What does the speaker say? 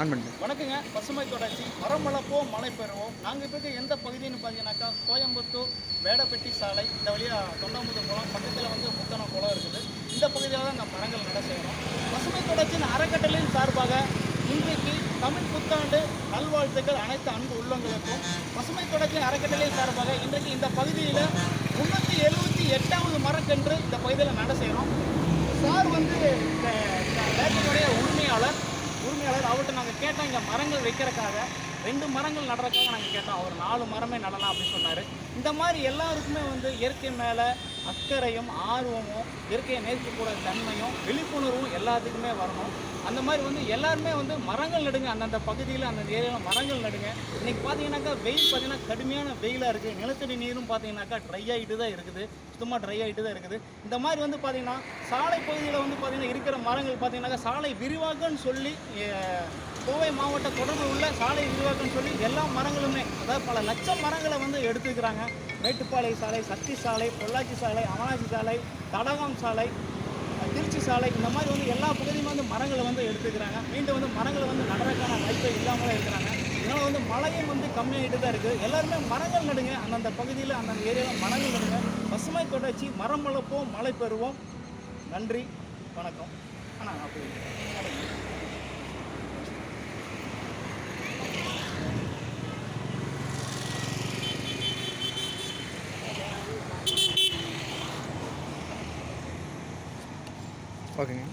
On பண்ணுங்க வணக்கங்க. பசுமை தொடர்ச்சி. மரமளப்போம் மழை பெறுவோம். நாங்கள் இப்போ இருக்க எந்த பகுதின்னு பார்த்தீங்கன்னாக்கா கோயம்புத்தூர் வேடப்பட்டி சாலை இந்த வழியாக தொண்டாமுது குளம் பக்கத்தில் வந்து முத்தன குளம் இருக்குது. இந்த பகுதியில் தான் நம்ம மரங்கள் நட செய்கிறோம் பசுமை தொடர்ச்சியின் அறக்கட்டளையின் சார்பாக இன்றைக்கு தமிழ் புத்தாண்டு நல்வாழ்த்துக்கள் அனைத்து அன்பு உள்ளங்களுக்கும். பசுமை தொடர்ச்சியின் அறக்கட்டளை சார்பாக இன்றைக்கு இந்த பகுதியில் முன்னூற்றி எழுபத்தி எட்டாவது மரக்கன்று இந்த பகுதியில் நட செய்கிறோம் சார் வந்து இந்த இந்த லேண்டினுடைய உரிமையாளர் உரிமையாளர் அவர்கிட்ட நாங்கள் கேட்டோம் இங்கே மரங்கள் வைக்கிறக்காக ரெண்டு மரங்கள் நடுறதுக்காக நாங்கள் கேட்டோம். அவர் நாலு மரமே நடலாம் அப்படின்னு சொன்னார். இந்த மாதிரி எல்லாருக்குமே வந்து இயற்கை மேலே அக்கறையும் ஆர்வமும் இயற்கையை நேசிக்கக்கூட தன்மையும் விழிப்புணர்வும் எல்லாத்துக்குமே வரணும். அந்த மாதிரி வந்து எல்லாருமே வந்து மரங்கள் நடுங்க அந்தந்த பகுதியில் அந்தந்த ஏரியாவில் மரங்கள் நடுங்க. இன்றைக்கி பார்த்தீங்கன்னாக்கா வெயில் பார்த்தீங்கன்னா கடுமையான வெயிலாக இருக்குது நிலத்தடி நீரும் பார்த்தீங்கன்னாக்கா ட்ரை ஆகிட்டு தான் இருக்குது. சுத்தமாக ட்ரை ஆகிட்டு தான் இருக்குது. இந்த மாதிரி வந்து பார்த்தீங்கன்னா சாலை பகுதியில் வந்து பார்த்தீங்கன்னா இருக்கிற மரங்கள் பார்த்தீங்கன்னாக்கா சாலை விரிவாக்குன்னு சொல்லி கோவை மாவட்ட தொடர்பு உள்ள சாலை விரிவாக்கம் சொல்லி எல்லா மரங்களுமே அதாவது பல லட்சம் மரங்களை வந்து எடுத்துக்கிறாங்க மேட்டுப்பாளைய சாலை சக்தி சாலை பொள்ளாச்சி சாலை அமலாச்சி சாலை தடகம் சாலை திருச்சி சாலை இந்த மாதிரி வந்து எல்லா பகுதியுமே வந்து மரங்களை வந்து எடுத்துக்கிறாங்க மீண்டும் வந்து மரங்களை வந்து நடறதுக்கான வாய்ப்பே இல்லாமலே இருக்கிறாங்க. இதனால் வந்து மழையும் வந்து கம்மியாகிட்டு தான் இருக்குது எல்லாருமே மரங்கள் நடுங்க அந்தந்த பகுதியில் அந்தந்த ஏரியாவில் மரங்கள் நடுங்க. பசுமை தொடர்ச்சி மரம் வளர்ப்போம் மழை பெறுவோம். நன்றி வணக்கம். ஆனால் அப்படி ஓகேங்க